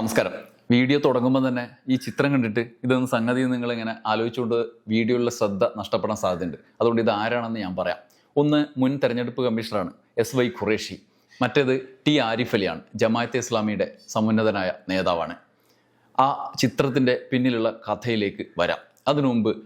നമസ്കാരം. വീഡിയോ തുടങ്ങുമ്പോൾ തന്നെ ഈ ചിത്രം കണ്ടിട്ട് ഇതൊന്ന് സംഗതി നിങ്ങൾ നിങ്ങളിങ്ങനെ ആലോചിച്ചുകൊണ്ട് വീഡിയോയിലെ ശ്രദ്ധ നഷ്ടപ്പെടാൻ സാധ്യതയുണ്ട്. അതുകൊണ്ട് ഇത് ആരാണെന്ന് ഞാൻ പറയാം. ഒന്ന് മുൻ തെരഞ്ഞെടുപ്പ് കമ്മീഷണറാണ് എസ് വൈ ഖുറേഷി. മറ്റേത് ടി ആരിഫ് അലിയാണ്. ജമാഅത്തെ ഇസ്ലാമിയുടെ സമുന്നതനായ നേതാവാണ്. ആ ചിത്രത്തിന്റെ പിന്നിലുള്ള കഥയിലേക്ക് വരാം. അതിനുമുമ്പ്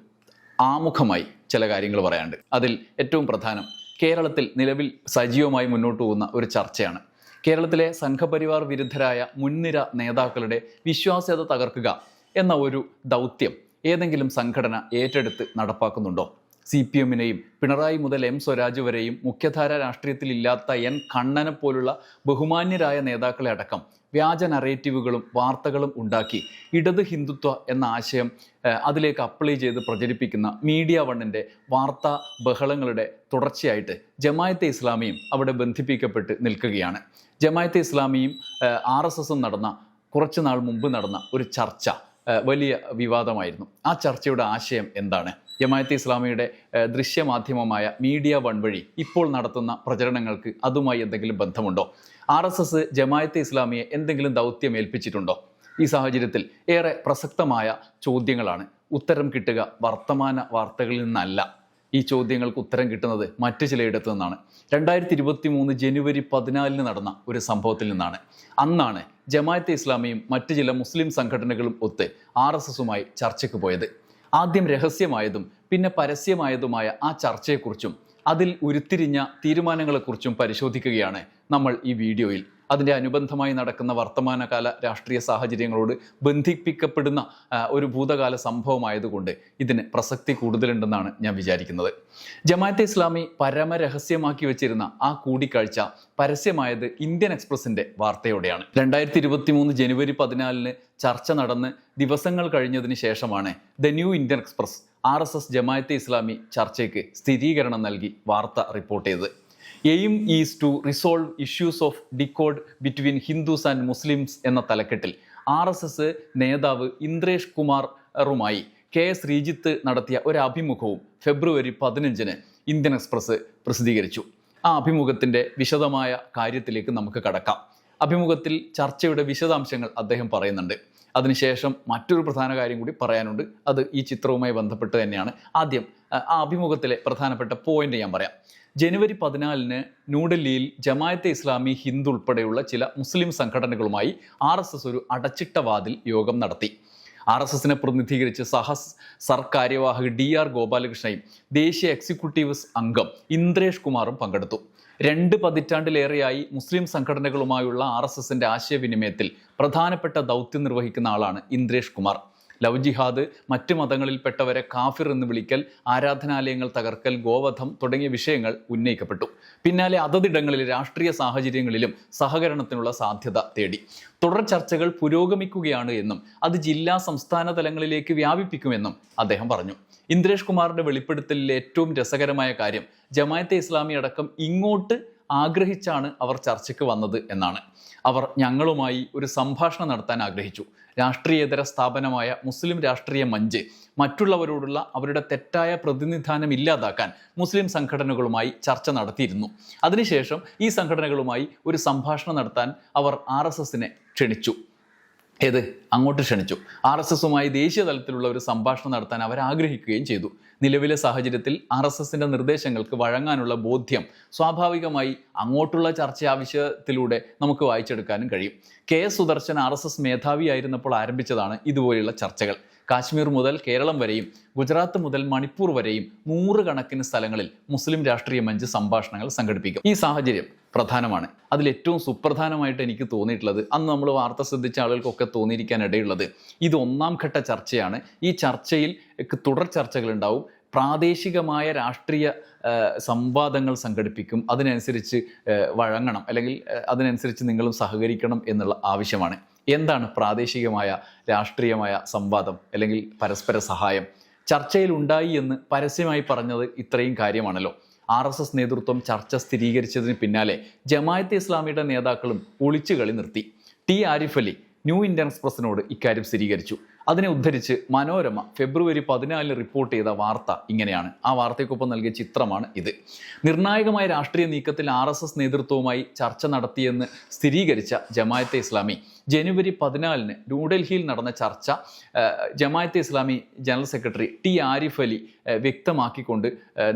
ആമുഖമായി ചില കാര്യങ്ങൾ പറയാനുണ്ട്. അതിൽ ഏറ്റവും പ്രധാനം കേരളത്തിൽ നിലവിൽ സജീവമായി മുന്നോട്ട് പോകുന്ന ഒരു ചർച്ചയാണ്. കേരളത്തിലെ സംഘപരിവാർ വിരുദ്ധരായ മുൻനിര നേതാക്കളുടെ വിശ്വാസ്യത തകർക്കുക എന്ന ഒരു ദൗത്യം ഏതെങ്കിലും സംഘടന ഏറ്റെടുത്ത് നടപ്പാക്കുന്നുണ്ടോ? സി പി എമ്മിനെയും പിണറായി മുതൽ എം സ്വരാജ് വരെയും മുഖ്യധാര രാഷ്ട്രീയത്തിൽ ഇല്ലാത്ത എൻ കണ്ണനെ പോലുള്ള ബഹുമാന്യരായ നേതാക്കളെ അടക്കം വ്യാജ നറേറ്റീവുകളും വാർത്തകളും ഉണ്ടാക്കി ഇടത് ഹിന്ദുത്വ എന്ന ആശയം അതിലേക്ക് അപ്ലൈ ചെയ്ത് പ്രചരിപ്പിക്കുന്ന മീഡിയ വണ്ണിന്റെ വാർത്താ ബഹളങ്ങളുടെ തുടർച്ചയായിട്ട് ജമായത്തെ ഇസ്ലാമിയും അവിടെ ബന്ധിപ്പിക്കപ്പെട്ട് നിൽക്കുകയാണ്. ജമായത്തെ ഇസ്ലാമിയും ആർ എസ് എസും നടന്ന കുറച്ച് നാൾ മുമ്പ് നടന്ന ഒരു ചർച്ച വലിയ വിവാദമായിരുന്നു. ആ ചർച്ചയുടെ ആശയം എന്താണ്? ജമായത്തെ ഇസ്ലാമിയുടെ ദൃശ്യമാധ്യമമായ മീഡിയ വൺ വഴി ഇപ്പോൾ നടത്തുന്ന പ്രചരണങ്ങൾക്ക് അതുമായി എന്തെങ്കിലും ബന്ധമുണ്ടോ? ആർ എസ് എസ് ജമായത്തെ ഇസ്ലാമിയെ എന്തെങ്കിലും ദൗത്യം ഏൽപ്പിച്ചിട്ടുണ്ടോ? ഈ സാഹചര്യത്തിൽ ഏറെ പ്രസക്തമായ ചോദ്യങ്ങളാണ്. ഉത്തരം കിട്ടുക വർത്തമാന വാർത്തകളിൽ നിന്നല്ല. ഈ ചോദ്യങ്ങൾക്ക് ഉത്തരം കിട്ടുന്നത് മറ്റു ചിലയിടത്തു നിന്നാണ്. രണ്ടായിരത്തി ഇരുപത്തി മൂന്ന് ജനുവരി പതിനാലിന് നടന്ന ഒരു സംഭവത്തിൽ നിന്നാണ്. അന്നാണ് ജമാഅത്തെ ഇസ്ലാമിയും മറ്റു ചില മുസ്ലിം സംഘടനകളും ഒത്ത് ആർ എസ് എസുമായി ചർച്ചയ്ക്ക് പോയത്. ആദ്യം രഹസ്യമായതും പിന്നെ പരസ്യമായതുമായ ആ ചർച്ചയെക്കുറിച്ചും അതിൽ ഉരുത്തിരിഞ്ഞ തീരുമാനങ്ങളെക്കുറിച്ചും പരിശോധിക്കുകയാണ് നമ്മൾ ഈ വീഡിയോയിൽ അതിന്റെ അനുബന്ധമായി നടക്കുന്ന വർത്തമാനകാല രാഷ്ട്രീയ സാഹചര്യങ്ങളോട് ബന്ധിപ്പിക്കപ്പെടുന്ന ഒരു ഭൂതകാല സംഭവമായതുകൊണ്ട് ഇതിന് പ്രസക്തി കൂടുതലുണ്ടെന്നാണ് ഞാൻ വിചാരിക്കുന്നത്. ജമാഅത്തെ ഇസ്ലാമി പരമരഹസ്യമാക്കി വെച്ചിരുന്ന ആ കൂടിക്കാഴ്ച പരസ്യമായത് ഇന്ത്യൻ എക്സ്പ്രസിന്റെ വാർത്തയോടെയാണ്. രണ്ടായിരത്തി ഇരുപത്തി മൂന്ന് ജനുവരി പതിനാലിന് ചർച്ച നടന്ന് ദിവസങ്ങൾ കഴിഞ്ഞതിന് ശേഷമാണ് the New Indian Express R S S Jamaate Islami ചർച്ചയ്ക്ക് സ്ഥിരീകരണം നൽകി വാർത്ത റിപ്പോർട്ട് ചെയ്തത്. Aim is to resolve issues of discord between Hindus and Muslims എന്ന തലക്കെട്ടിൽ. ആർ എസ് എസ് നേതാവ് ഇന്ദ്രേഷ് കുമാറുമായി കെ എസ് ശ്രീജിത്ത് നടത്തിയ ഒരു അഭിമുഖവും ഫെബ്രുവരി പതിനഞ്ചിന് ഇന്ത്യൻ എക്സ്പ്രസ് പ്രസിദ്ധീകരിച്ചു. ആ അഭിമുഖത്തിന്റെ വിശദമായ കാര്യത്തിലേക്ക് നമുക്ക് കടക്കാം. അഭിമുഖത്തിൽ ചർച്ചയുടെ വിശദാംശങ്ങൾ അദ്ദേഹം പറയുന്നുണ്ട്. അതിനുശേഷം മറ്റൊരു പ്രധാന കാര്യം കൂടി പറയാനുണ്ട്. അത് ഈ ചിത്രവുമായി ബന്ധപ്പെട്ട് തന്നെയാണ്. ആദ്യം ആ, അഭിമുഖത്തിലെ പ്രധാനപ്പെട്ട പോയിന്റ് ഞാൻ പറയാം. ജനുവരി പതിനാലിന് ന്യൂഡൽഹിയിൽ ജമായത്തെ ഇസ്ലാമി ഹിന്ദു ഉൾപ്പെടെയുള്ള ചില മുസ്ലിം സംഘടനകളുമായി ആർ എസ് എസ് ഒരു അടച്ചിട്ട വാതിൽ യോഗം നടത്തി. ആർ എസ് എസിനെ പ്രതിനിധീകരിച്ച് സഹസ് സർക്കാര്യവാഹക കാര്യവാഹക് ഡി ആർ ഗോപാലകൃഷ്ണയും ദേശീയ എക്സിക്യൂട്ടീവ് അംഗം ഇന്ദ്രേഷ് കുമാറും പങ്കെടുത്തു. രണ്ട് പതിറ്റാണ്ടിലേറെയായി മുസ്ലിം സംഘടനകളുമായുള്ള ആർ എസ് എസിന്റെ ആശയവിനിമയത്തിൽ പ്രധാനപ്പെട്ട ദൗത്യം നിർവഹിക്കുന്ന ആളാണ് ഇന്ദ്രേഷ് കുമാർ. ലവ് ജിഹാദ് മറ്റ് മതങ്ങളിൽപ്പെട്ടവരെ കാഫിർ എന്ന് വിളിക്കൽ ആരാധനാലയങ്ങൾ തകർക്കൽ ഗോവധം തുടങ്ങിയ വിഷയങ്ങൾ ഉന്നയിക്കപ്പെട്ടു. പിന്നാലെ അതതിടങ്ങളിൽ രാഷ്ട്രീയ സാഹചര്യങ്ങളിലും സഹകരണത്തിനുള്ള സാധ്യത തേടി. തുടർ ചർച്ചകൾ പുരോഗമിക്കുകയാണ് എന്നും അത് ജില്ലാ സംസ്ഥാന തലങ്ങളിലേക്ക് വ്യാപിപ്പിക്കുമെന്നും അദ്ദേഹം പറഞ്ഞു. ഇന്ദ്രേഷ് കുമാറിന്റെ വെളിപ്പെടുത്തലിൽ ഏറ്റവും രസകരമായ കാര്യം ജമായത്തെ ഇസ്ലാമി അടക്കം ഇങ്ങോട്ട് ആഗ്രഹിച്ചാണ് അവർ ചർച്ചയ്ക്ക് വന്നത് എന്നാണ്. അവർ ഞങ്ങളുമായി ഒരു സംഭാഷണം നടത്താൻ ആഗ്രഹിച്ചു. രാഷ്ട്രീയേതര സ്ഥാപനമായ മുസ്ലിം രാഷ്ട്രീയ മഞ്ച് മറ്റുള്ളവരോടുള്ള അവരുടെ തെറ്റായ പ്രതിനിധാനം ഇല്ലാതാക്കാൻ മുസ്ലിം സംഘടനകളുമായി ചർച്ച നടത്തിയിരുന്നു. അതിനുശേഷം ഈ സംഘടനകളുമായി ഒരു സംഭാഷണം നടത്താൻ അവർ ആർ ക്ഷണിച്ചു. ഏത്? അങ്ങോട്ട് ക്ഷണിച്ചു. ആർ എസ് എസുമായി ദേശീയ തലത്തിലുള്ള ഒരു സംഭാഷണം നടത്താൻ അവർ ആഗ്രഹിക്കുകയും ചെയ്തു. നിലവിലെ സാഹചര്യത്തിൽ ആർ എസ് എസിന്റെ നിർദ്ദേശങ്ങൾക്ക് വഴങ്ങാനുള്ള ബോധ്യം സ്വാഭാവികമായി അങ്ങോട്ടുള്ള ചർച്ച ആവശ്യത്തിലൂടെ നമുക്ക് വായിച്ചെടുക്കാനും കഴിയും. K S Sudarshan R S S മേധാവിയായിരുന്നപ്പോൾ ആരംഭിച്ചതാണ് ഇതുപോലെയുള്ള ചർച്ചകൾ. കാശ്മീർ മുതൽ കേരളം വരെയും ഗുജറാത്ത് മുതൽ മണിപ്പൂർ വരെയും നൂറുകണക്കിന് സ്ഥലങ്ങളിൽ മുസ്ലിം രാഷ്ട്രീയ മഞ്ച് സംഭാഷണങ്ങൾ സംഘടിപ്പിക്കും. ഈ സാഹചര്യം പ്രധാനമാണ്. അതിൽ ഏറ്റവും സുപ്രധാനമായിട്ട് എനിക്ക് തോന്നിയിട്ടുള്ളത് അന്ന് നമ്മൾ വാർത്ത ശ്രദ്ധിച്ച ആളുകൾക്കൊക്കെ തോന്നിയിരിക്കാൻ ഇടയുള്ളത് ഇത് ഒന്നാം ഘട്ട ചർച്ചയാണ്. ഈ ചർച്ചയിൽ തുടർ ചർച്ചകളുണ്ടാവും പ്രാദേശികമായ രാഷ്ട്രീയ സംവാദങ്ങൾ സംഘടിപ്പിക്കും. അതിനനുസരിച്ച് വഴങ്ങണം. അല്ലെങ്കിൽ അതിനനുസരിച്ച് നിങ്ങളും സഹകരിക്കണം എന്നുള്ള ആവശ്യമാണ്. എന്താണ് പ്രാദേശികമായ രാഷ്ട്രീയമായ സംവാദം അല്ലെങ്കിൽ പരസ്പര സഹായം? ചർച്ചയിൽ ഉണ്ടായി എന്ന് പരസ്യമായി പറഞ്ഞത് ഇത്രയും കാര്യമാണല്ലോ. ആർ എസ് എസ് നേതൃത്വം ചർച്ച സ്ഥിരീകരിച്ചതിന് പിന്നാലെ ജമായത്തെ ഇസ്ലാമിയുടെ നേതാക്കളും ഒളിച്ചുകളി നിർത്തി. T Arif Ali New Indian എക്സ്പ്രസിനോട് ഇക്കാര്യം സ്ഥിരീകരിച്ചു. അതിനെ ഉദ്ധരിച്ച് മനോരമ ഫെബ്രുവരി പതിനാലിന് റിപ്പോർട്ട് ചെയ്ത വാർത്ത ഇങ്ങനെയാണ്. ആ വാർത്തയ്ക്കൊപ്പം നൽകിയ ചിത്രമാണ് ഇത്. നിർണായകമായ രാഷ്ട്രീയ നീക്കത്തിൽ ആർ എസ് എസ് നേതൃത്വവുമായി ചർച്ച നടത്തിയെന്ന് സ്ഥിരീകരിച്ച ജമായത്തെ ഇസ്ലാമി ജനുവരി പതിനാലിന് ന്യൂഡൽഹിയിൽ നടന്ന ചർച്ച Jamaat e Islami general secretary T Arif Ali വ്യക്തമാക്കിക്കൊണ്ട്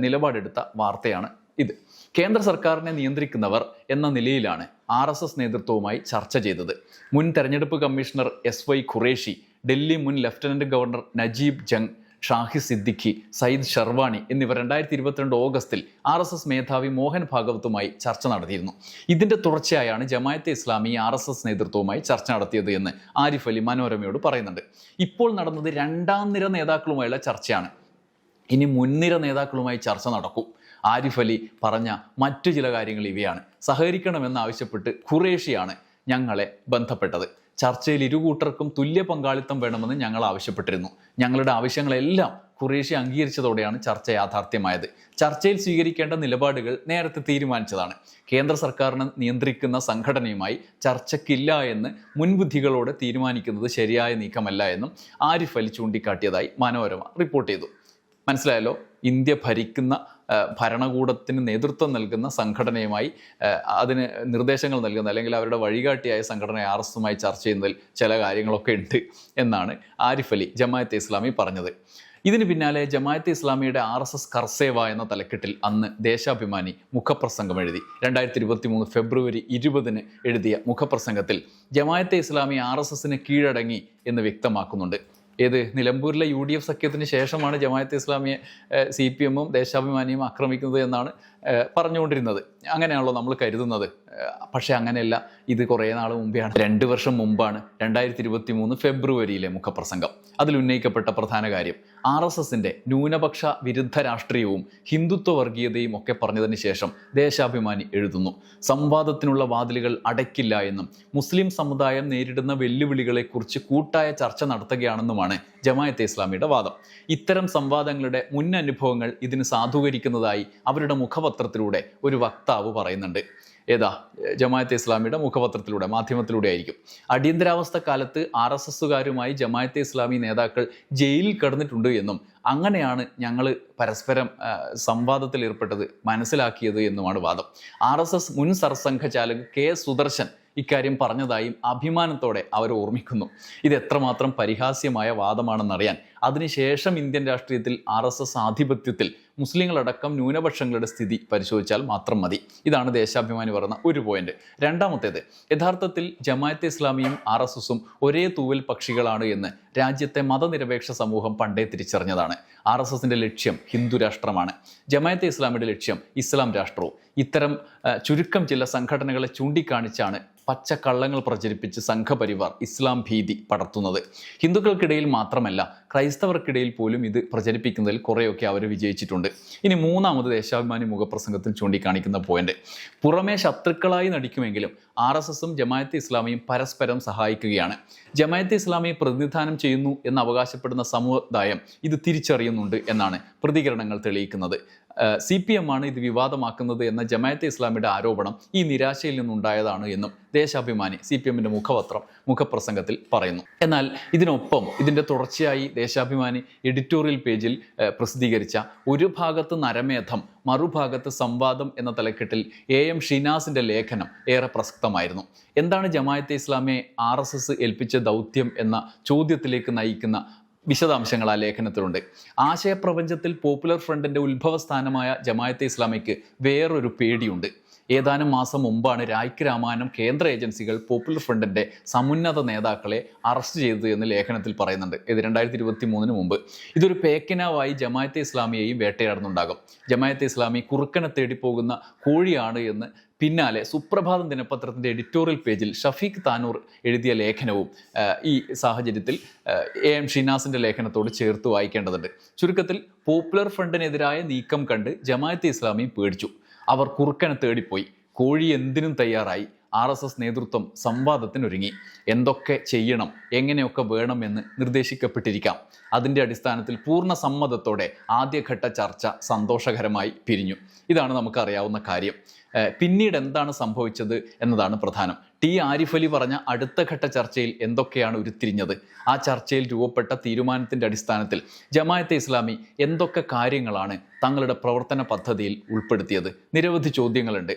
നിലപാടെടുത്ത വാർത്തയാണ് ഇത്. കേന്ദ്ര സർക്കാരിനെ നിയന്ത്രിക്കുന്നവർ എന്ന നിലയിലാണ് ആർ എസ് എസ് നേതൃത്വവുമായി ചർച്ച ചെയ്തത്. മുൻ തെരഞ്ഞെടുപ്പ് commissioner S Y Qureshi Delhi മുൻ ലഫ്റ്റനന്റ് ഗവർണർ നജീബ് ജംഗ് ഷാഹി സിദ്ദിഖി സയ്യിദ് ഷർവാണി എന്നിവർ രണ്ടായിരത്തി ഇരുപത്തിരണ്ട് ഓഗസ്റ്റിൽ ആർ എസ് എസ് മേധാവി മോഹൻ ഭാഗവത്തുമായി ചർച്ച നടത്തിയിരുന്നു. ഇതിന്റെ തുടർച്ചയായാണ് Jamaat e Islami R S S നേതൃത്വവുമായി ചർച്ച നടത്തിയത് എന്ന് ആരിഫ് അലി മനോരമയോട് പറയുന്നുണ്ട്. ഇപ്പോൾ നടന്നത് രണ്ടാം നിര നേതാക്കളുമായുള്ള ചർച്ചയാണ്. ഇനി മുൻനിര നേതാക്കളുമായി ചർച്ച നടക്കും. ആരിഫ് അലി പറഞ്ഞ മറ്റു ചില കാര്യങ്ങൾ ഇവയാണ്. സഹകരിക്കണമെന്ന് ആവശ്യപ്പെട്ട് ഖുറേഷിയാണ് ഞങ്ങളെ ബന്ധപ്പെട്ടത്. ചർച്ചയിൽ ഇരു കൂട്ടർക്കും തുല്യ പങ്കാളിത്തം വേണമെന്ന് ഞങ്ങൾ ആവശ്യപ്പെട്ടിരുന്നു. ഞങ്ങളുടെ ആവശ്യങ്ങളെല്ലാം കുറേശ്ശെ അംഗീകരിച്ചതോടെയാണ് ചർച്ച യാഥാർത്ഥ്യമായത്. ചർച്ചയിൽ സ്വീകരിക്കേണ്ട നിലപാടുകൾ നേരത്തെ തീരുമാനിച്ചതാണ്. കേന്ദ്ര സർക്കാരിനെ നിയന്ത്രിക്കുന്ന സംഘടനയുമായി ചർച്ചയ്ക്കില്ല എന്ന് മുൻബുദ്ധികളോടെ തീരുമാനിക്കുന്നത് ശരിയായ നീക്കമല്ല എന്നും ആരിഫ് അലി ചൂണ്ടിക്കാട്ടിയതായി മനോരമ റിപ്പോർട്ട് ചെയ്തു. മനസ്സിലായല്ലോ? ഇന്ത്യ ഭരിക്കുന്ന ഭരണകൂടത്തിന് നേതൃത്വം നൽകുന്ന സംഘടനയുമായി അതിന് നിർദ്ദേശങ്ങൾ നൽകുന്ന അല്ലെങ്കിൽ അവരുടെ വഴികാട്ടിയായ സംഘടന ആർ എസുമായി ചർച്ച ചെയ്യുന്നതിൽ ചില കാര്യങ്ങളൊക്കെ ഉണ്ട് എന്നാണ് ആരിഫ് അലി ജമായത്തെ ഇസ്ലാമി പറഞ്ഞത്. ഇതിന് പിന്നാലെ ജമായത്തെ ഇസ്ലാമിയുടെ ആർ എസ് എസ് കർസേവ എന്ന തലക്കെട്ടിൽ അന്ന് ദേശാഭിമാനി മുഖപ്രസംഗം എഴുതി. രണ്ടായിരത്തി ഇരുപത്തി മൂന്ന് ഫെബ്രുവരി ഇരുപതിന് എഴുതിയ മുഖപ്രസംഗത്തിൽ ജമായത്തെ ഇസ്ലാമി ആർ എസ് എസിന് കീഴടങ്ങി എന്ന് വ്യക്തമാക്കുന്നുണ്ട്. ഏത് നിലമ്പൂരിലെ യു ഡി എഫ് സഖ്യത്തിന് ശേഷമാണ് ജമായത്ത് ഇസ്ലാമിയെ സി പി എമ്മും ദേശാഭിമാനിയും ആക്രമിക്കുന്നത് എന്നാണ് പറഞ്ഞുകൊണ്ടിരുന്നത്. അങ്ങനെയാണല്ലോ നമ്മൾ കരുതുന്നത്. പക്ഷേ അങ്ങനെയല്ല. ഇത് കുറേ നാൾ മുമ്പെയാണ്. രണ്ട് വർഷം മുമ്പാണ് രണ്ടായിരത്തി ഇരുപത്തി മൂന്ന് ഫെബ്രുവരിയിലെ മുഖപ്രസംഗം. അതിൽ ഉന്നയിക്കപ്പെട്ട പ്രധാന കാര്യം ആർ എസ് എസിന്റെ ന്യൂനപക്ഷ വിരുദ്ധ രാഷ്ട്രീയവും ഹിന്ദുത്വ വർഗീയതയും ഒക്കെ പറഞ്ഞതിന് ശേഷം ദേശാഭിമാനി എഴുതുന്നു. സംവാദത്തിനുള്ള വാതിലുകൾ അടയ്ക്കില്ല എന്നും മുസ്ലിം സമുദായം നേരിടുന്ന വെല്ലുവിളികളെക്കുറിച്ച് കൂട്ടായ ചർച്ച നടത്തുകയാണെന്നുമാണ് ജമായത്തെ ഇസ്ലാമിയുടെ വാദം. ഇത്തരം സംവാദങ്ങളുടെ മുൻ അനുഭവങ്ങൾ ഇതിന് സാധൂകരിക്കുന്നതായി അവരുടെ മുഖപത്രത്തിലൂടെ ഒരു വക്താവ് പറയുന്നുണ്ട്. ഏതാ? ജമായത്തെ ഇസ്ലാമിയുടെ മുഖപത്രത്തിലൂടെ മാധ്യമത്തിലൂടെ ആയിരിക്കും. അടിയന്തരാവസ്ഥ കാലത്ത് ആർ എസ് എസുകാരുമായി ജമായത്തെ ഇസ്ലാമി നേതാക്കൾ ജയിലിൽ കിടന്നിട്ടുണ്ട് എന്നും അങ്ങനെയാണ് ഞങ്ങൾ പരസ്പരം സംവാദത്തിൽ ഏർപ്പെട്ടത് മനസ്സിലാക്കിയത് എന്നുമാണ് വാദം. ആർ എസ് എസ് മുൻ സർസംഘചാലക് കെ സുദർശൻ ഇക്കാര്യം പറഞ്ഞതായും അഭിമാനത്തോടെ അവർ ഓർമ്മിക്കുന്നു. ഇത് എത്രമാത്രം പരിഹാസ്യമായ വാദമാണെന്നറിയാൻ. അതിനുശേഷം ഇന്ത്യൻ രാഷ്ട്രീയത്തിൽ ആർ എസ് എസ് ആധിപത്യത്തിൽ മുസ്ലിങ്ങളടക്കം ന്യൂനപക്ഷങ്ങളുടെ സ്ഥിതി പരിശോധിച്ചാൽ മാത്രം മതി. ഇതാണ് ദേശാഭിമാനി പറഞ്ഞ ഒരു പോയിന്റ് രണ്ടാമത്തേത് യഥാർത്ഥത്തിൽ ജമാഅത്ത് ഇസ്ലാമിയും ആർ എസ് എസും ഒരേ തൂവൽ പക്ഷികളാണ് എന്ന് രാജ്യത്തെ മതനിരപേക്ഷ സമൂഹം പണ്ടേ തിരിച്ചറിഞ്ഞതാണ്. ആർ എസ് എസിന്റെ ലക്ഷ്യം ഹിന്ദു രാഷ്ട്രമാണ്. ജമായത്തെ ഇസ്ലാമിയുടെ ലക്ഷ്യം ഇസ്ലാം രാഷ്ട്രവും. ഇത്തരം ചുരുക്കം ചില സംഘടനകളെ ചൂണ്ടിക്കാണിച്ചാണ് പച്ചക്കള്ളങ്ങൾ പ്രചരിപ്പിച്ച് സംഘപരിവാർ ഇസ്ലാം ഭീതി പടർത്തുന്നത്. ഹിന്ദുക്കൾക്കിടയിൽ മാത്രമല്ല ക്രൈസ്തവർക്കിടയിൽ പോലും ഇത് പ്രചരിപ്പിക്കുന്നതിൽ കുറേയൊക്കെ അവർ വിജയിച്ചിട്ടുണ്ട്. ഇനി മൂന്നാമത് ദേശാഭിമാനി മുഖപ്രസംഗത്തിൽ ചൂണ്ടിക്കാണിക്കുന്ന പോയിന്റ് പുറമേ ശത്രുക്കളായി നടിക്കുമെങ്കിലും ആർ എസ് എസും ജമായത്ത് ഇസ്ലാമിയും പരസ്പരം സഹായിക്കുകയാണ്. ജമായത്ത് ഇസ്ലാമിയെ പ്രതിനിധാനം ചെയ്യുന്നു എന്ന് അവകാശപ്പെടുന്ന സമുദായം ഇത് തിരിച്ചറിയുന്നുണ്ട് എന്നാണ് പ്രതികരണങ്ങൾ തെളിയിക്കുന്നത്. സി പി എം ആണ് ഇത് വിവാദമാക്കുന്നത് എന്ന ജമായത്തെ ഇസ്ലാമിയുടെ ആരോപണം ഈ നിരാശയിൽ നിന്നുണ്ടായതാണ് എന്നും ദേശാഭിമാനി സി പി എമ്മിന്റെ മുഖപത്രം മുഖപ്രസംഗത്തിൽ പറയുന്നു. എന്നാൽ ഇതിനൊപ്പം ഇതിന്റെ തുടർച്ചയായി ദേശാഭിമാനി എഡിറ്റോറിയൽ പേജിൽ പ്രസിദ്ധീകരിച്ച ഒരു ഭാഗത്ത് നരമേധം മറുഭാഗത്ത് സംവാദം എന്ന തലക്കെട്ടിൽ എ എം ഷിനാസിന്റെ ലേഖനം ഏറെ പ്രസക്തമായിരുന്നു. എന്താണ് ജമായത്തെ ഇസ്ലാമിയെ ആർ എസ് എസ് ഏൽപ്പിച്ച ദൗത്യം എന്ന ചോദ്യത്തിലേക്ക് നയിക്കുന്ന വിശദാംശങ്ങൾ ആ ലേഖനത്തിലുണ്ട്. ആശയപ്രപഞ്ചത്തിൽ പോപ്പുലർ ഫ്രണ്ടിന്റെ ഉത്ഭവസ്ഥാനമായ ജമായത്തെ ഇസ്ലാമിക്ക് വേറൊരു പേടിയുണ്ട്. ഏതാനും മാസം മുമ്പാണ് രായ്ക്ക് രാമായണം കേന്ദ്ര ഏജൻസികൾ പോപ്പുലർ ഫ്രണ്ടിന്റെ സമുന്നത നേതാക്കളെ അറസ്റ്റ് ചെയ്തത് എന്ന് ലേഖനത്തിൽ പറയുന്നുണ്ട്. ഇത് രണ്ടായിരത്തി ഇരുപത്തി മൂന്നിന് മുമ്പ്. ഇതൊരു പേക്കനാവായി ജമായത്തെ ഇസ്ലാമിയെയും വേട്ടയാടുന്നുണ്ടാകും. ജമായത്തെ ഇസ്ലാമി കുറുക്കനെ തേടി പോകുന്ന കോഴിയാണ് എന്ന് പിന്നാലെ സുപ്രഭാതം ദിനപത്രത്തിന്റെ എഡിറ്റോറിയൽ പേജിൽ ഷഫീഖ് താനൂർ എഴുതിയ ലേഖനവും ഈ സാഹചര്യത്തിൽ എ എം ഷിനാസിന്റെ ലേഖനത്തോട് ചേർത്ത് വായിക്കേണ്ടതുണ്ട്. ചുരുക്കത്തിൽ പോപ്പുലർ ഫ്രണ്ടിനെതിരായ നീക്കം കണ്ട് ജമായത്തെ ഇസ്ലാമി പേടിച്ചു. അവർ കുറുക്കനെ തേടിപ്പോയി. കോഴി എന്തിനും തയ്യാറായി. ആർ എസ് എസ് നേതൃത്വം സംവാദത്തിനൊരുങ്ങി. എന്തൊക്കെ ചെയ്യണം എങ്ങനെയൊക്കെ വേണമെന്ന് നിർദ്ദേശിക്കപ്പെട്ടിരിക്കാം. അതിന്റെ അടിസ്ഥാനത്തിൽ പൂർണ സമ്മതത്തോടെ ആദ്യഘട്ട ചർച്ച സന്തോഷകരമായി പിരിഞ്ഞു. ഇതാണ് നമുക്കറിയാവുന്ന കാര്യം. പിന്നീട് എന്താണ് സംഭവിച്ചത് എന്നതാണ് പ്രധാനം. ടി ആരിഫ് അലി പറഞ്ഞ അടുത്ത ഘട്ട ചർച്ചയിൽ എന്തൊക്കെയാണ് ഉരുത്തിരിഞ്ഞത്? ആ ചർച്ചയിൽ രൂപപ്പെട്ട തീരുമാനത്തിന്റെ അടിസ്ഥാനത്തിൽ ജമായത്തെ ഇസ്ലാമി എന്തൊക്കെ കാര്യങ്ങളാണ് തങ്ങളുടെ പ്രവർത്തന പദ്ധതിയിൽ ഉൾപ്പെടുത്തിയത്? നിരവധി ചോദ്യങ്ങളുണ്ട്.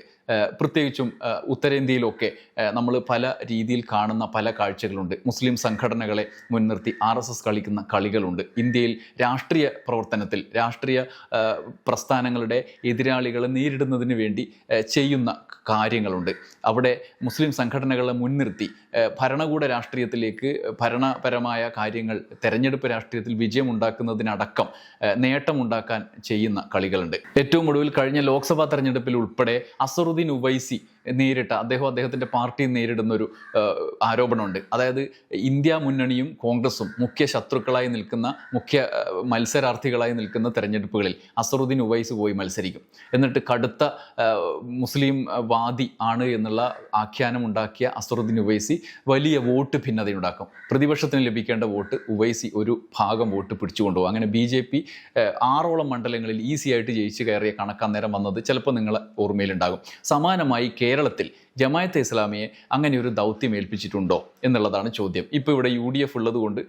പ്രത്യേകിച്ചും ഉത്തരേന്ത്യയിലൊക്കെ നമ്മൾ പല രീതിയിൽ കാണുന്ന പല കാഴ്ചകളുണ്ട്. മുസ്ലിം സംഘടനകളെ മുൻനിർത്തി ആർ കളിക്കുന്ന എസ് കളികളുണ്ട് ഇന്ത്യയിൽ രാഷ്ട്രീയ പ്രവർത്തനത്തിൽ രാഷ്ട്രീയ പ്രസ്ഥാനങ്ങളുടെ എതിരാളികളെ നേരിടുന്നതിന് വേണ്ടി ചെയ്യുന്ന കാര്യങ്ങളുണ്ട്. അവിടെ മുസ്ലിം സംഘടനകളെ മുൻനിർത്തി ഭരണകൂട രാഷ്ട്രീയത്തിലേക്ക് ഭരണപരമായ കാര്യങ്ങൾ തെരഞ്ഞെടുപ്പ് രാഷ്ട്രീയത്തിൽ വിജയമുണ്ടാക്കുന്നതിനടക്കം നേട്ടമുണ്ടാക്കാൻ ചെയ്യുന്ന കളികളുണ്ട്. ഏറ്റവും ഒടുവിൽ കഴിഞ്ഞ ലോക്സഭാ തെരഞ്ഞെടുപ്പിൽ ഉൾപ്പെടെ അസറുദ്ദീൻ ഉവൈസി നേരിട്ട അദ്ദേഹം അദ്ദേഹത്തിന്റെ പാർട്ടി നേരിടുന്ന ഒരു ആരോപണമുണ്ട്. അതായത് ഇന്ത്യ മുന്നണിയും കോൺഗ്രസും മുഖ്യ ശത്രുക്കളായി നിൽക്കുന്ന മുഖ്യ മത്സരാർത്ഥികളായി നിൽക്കുന്ന തെരഞ്ഞെടുപ്പുകളിൽ അസറുദ്ദീൻ ഉവൈസ് പോയി മത്സരിക്കും. എന്നിട്ട് കടുത്ത മുസ്ലിം വാദി ആണ് എന്നുള്ള ആഖ്യാനം ഉണ്ടാക്കിയ അസറുദ്ദീൻ ഉവൈസി വലിയ വോട്ട് ഭിന്നതയുണ്ടാക്കും. പ്രതിപക്ഷത്തിന് ലഭിക്കേണ്ട വോട്ട് ഉവൈസി ഒരു ഭാഗം വോട്ട് പിടിച്ചു കൊണ്ടുപോകും അങ്ങനെ ബി ജെ പി ആറോളം മണ്ഡലങ്ങളിൽ ഈസി ആയിട്ട് ജയിച്ചു കയറിയ കണക്കാന്നേരം വന്നത് ചിലപ്പോൾ നിങ്ങളെ ഓർമ്മയിലുണ്ടാകും. സമാനമായി കേരളത്തിൽ ജമായത്തെ ഇസ്ലാമിയെ അങ്ങനെ ഒരു ദൗത്യം ഏൽപ്പിച്ചിട്ടുണ്ടോ എന്നുള്ളതാണ് ചോദ്യം. ഇപ്പോൾ ഇവിടെ യു ഡി എഫ് ഉള്ളത് കൊണ്ട്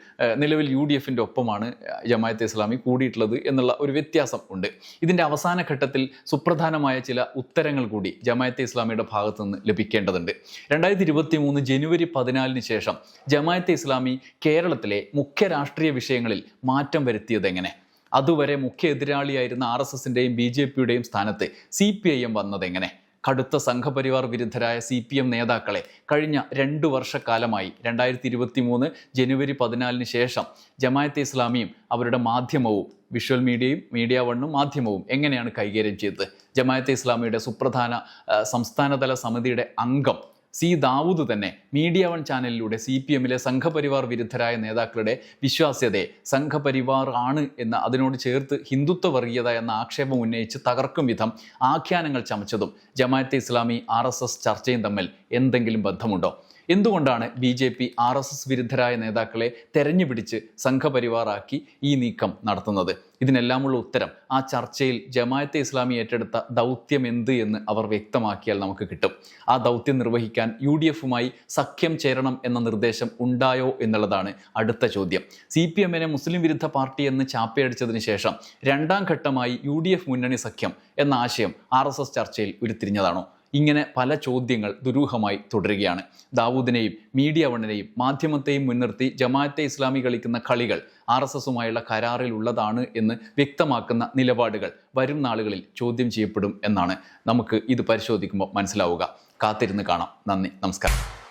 നിലവിൽ യു ഡി എഫിന്റെ ഒപ്പമാണ് ജമായത്തെ ഇസ്ലാമി കൂടിയിട്ടുള്ളത് എന്നുള്ള ഒരു വ്യത്യാസം ഉണ്ട്. ഇതിന്റെ അവസാന ഘട്ടത്തിൽ സുപ്രധാനമായ ചില ഉത്തരങ്ങൾ കൂടി ജമായത്തെ ഇസ്ലാമിയുടെ ഭാഗത്തു നിന്ന് ലഭിക്കേണ്ടതുണ്ട്. രണ്ടായിരത്തി ഇരുപത്തി മൂന്ന് ജനുവരി പതിനാലിന് ശേഷം ജമായത്തെ ഇസ്ലാമി കേരളത്തിലെ മുഖ്യ രാഷ്ട്രീയ വിഷയങ്ങളിൽ മാറ്റം വരുത്തിയത് എങ്ങനെ? അതുവരെ മുഖ്യ എതിരാളിയായിരുന്ന ആർ എസ് എസിന്റെയും ബി ജെ പിയുടെയും സ്ഥാനത്ത് സി പി ഐ എം വന്നതെങ്ങനെ കടുത്ത സംഘപരിവാർ വിരുദ്ധരായ സി പി എം നേതാക്കളെ കഴിഞ്ഞ രണ്ടു വർഷക്കാലമായി രണ്ടായിരത്തി ഇരുപത്തി മൂന്ന് ജനുവരി പതിനാലിന് ശേഷം ജമായത്തെ ഇസ്ലാമിയും അവരുടെ മാധ്യമവും വിഷ്വൽ മീഡിയയും മീഡിയ വണ്ണും മാധ്യമവും എങ്ങനെയാണ് കൈകാര്യം ചെയ്തത്? ജമായത്തെ ഇസ്ലാമിയുടെ സുപ്രധാന സംസ്ഥാനതല സമിതിയുടെ അംഗം സി ദാവൂദ് തന്നെ മീഡിയ വൺ ചാനലിലൂടെ സി പി എമ്മിലെ സംഘപരിവാർ വിരുദ്ധരായ നേതാക്കളുടെ വിശ്വാസ്യതയെ സംഘപരിവാർ ആണ് എന്ന അതിനോട് ചേർത്ത് ഹിന്ദുത്വ വർഗീയത എന്ന ആക്ഷേപം ഉന്നയിച്ച് തകർക്കും വിധം ആഖ്യാനങ്ങൾ ചമച്ചതും ജമാഅത്തെ ഇസ്ലാമി ആർ ചർച്ചയും തമ്മിൽ എന്തെങ്കിലും ബന്ധമുണ്ടോ? എന്തുകൊണ്ടാണ് B J P R S S വിരുദ്ധരായ നേതാക്കളെ തെരഞ്ഞുപിടിച്ച് സംഘപരിവാറാക്കി ഈ നീക്കം നടത്തുന്നത്? ഇതിനെല്ലാമുള്ള ഉത്തരം ആ ചർച്ചയിൽ ജമായത്തെ ഇസ്ലാമി ഏറ്റെടുത്ത ദൗത്യം എന്ത് എന്ന് അവർ വ്യക്തമാക്കിയാൽ നമുക്ക് കിട്ടും. ആ ദൗത്യം നിർവഹിക്കാൻ യു ഡി എഫുമായി സഖ്യം ചേരണം എന്ന നിർദ്ദേശം ഉണ്ടായോ എന്നുള്ളതാണ് അടുത്ത ചോദ്യം. സി പി എമ്മിനെ മുസ്ലിം വിരുദ്ധ പാർട്ടി എന്ന് ചാപ്പയടിച്ചതിന് ശേഷം രണ്ടാം ഘട്ടമായി യു ഡി എഫ് മുന്നണി സഖ്യം എന്ന ആശയം ആർ എസ് എസ് ചർച്ചയിൽ ഉരുത്തിരിഞ്ഞതാണോ? ഇങ്ങനെ പല ചോദ്യങ്ങൾ ദുരൂഹമായി തുടരുകയാണ്. ദാവൂദിനെയും മീഡിയ വണ്ണിനെയും മാധ്യമത്തെയും മുൻനിർത്തി ജമാഅത്തെ ഇസ്ലാമി കളിക്കുന്ന കളികൾ ആർ എസ് എസുമായുള്ള കരാറിൽ ഉള്ളതാണ് എന്ന് വ്യക്തമാക്കുന്ന നിലപാടുകൾ വരും നാളുകളിൽ ചോദ്യം ചെയ്യപ്പെടും എന്നാണ്. നമുക്ക് ഇത് പരിശോധിക്കുമ്പോൾ മനസ്സിലാവുക. കാത്തിരുന്ന് കാണാം. നന്ദി. നമസ്കാരം.